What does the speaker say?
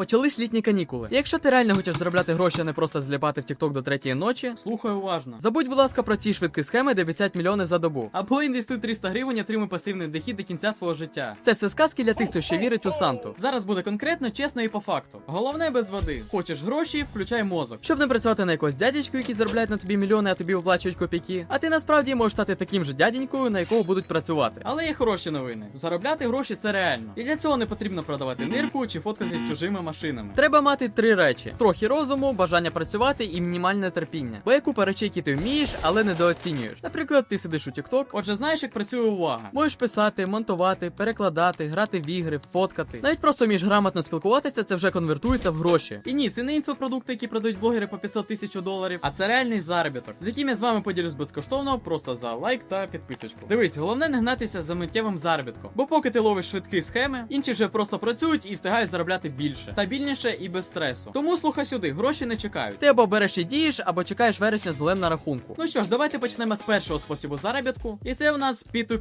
почались літні канікули. І якщо ти реально хочеш заробляти гроші, а не просто зліпати в TikTok до третьої ночі, слухай уважно. Забудь, будь ласка, про ці швидкі схеми, де обіцяють мільйони за добу. Або інвестуй 300 гривень, і отримуй пасивний дохід до кінця свого життя. Це все сказки для тих, хто ще вірить у Санту. Зараз буде конкретно, чесно і по факту. Головне без води. Хочеш гроші, включай мозок. Щоб не працювати на якогось дядечку, який заробляють на тобі мільйони, а тобі виплачують копійки. А ти насправді можеш стати таким же дяденькою, на якого будуть працювати. Але є хороші новини. Заробляти гроші це реально. І для цього не потрібно продавати нирку чи фоткати чужими машинами. Треба мати три речі: трохи розуму, бажання працювати і мінімальне терпіння. Бо купа речей, які ти вмієш, але недооцінюєш. Наприклад, ти сидиш у TikTok, отже, знаєш, як працює увага. Можеш писати, монтувати, перекладати, грати в ігри, фоткати. Навіть просто вмієш грамотно спілкуватися, це вже конвертується в гроші. І ні, це не інфопродукти, які продають блогери по 500 тисяч доларів, а це реальний заробіток, з яким я з вами поділюсь безкоштовно, просто за лайк та підписочку. Дивись, головне не гнатися за миттєвим заробітком. Бо поки ти ловиш швидкі схеми, інші вже просто працюють і встигають заробляти більше, стабільніше і без стресу. Тому слухай сюди, гроші не чекають. Ти або береш і дієш, або чекаєш вересня з долем на рахунку. Ну що ж, давайте почнемо з першого способу заробітку, і це у нас P2P.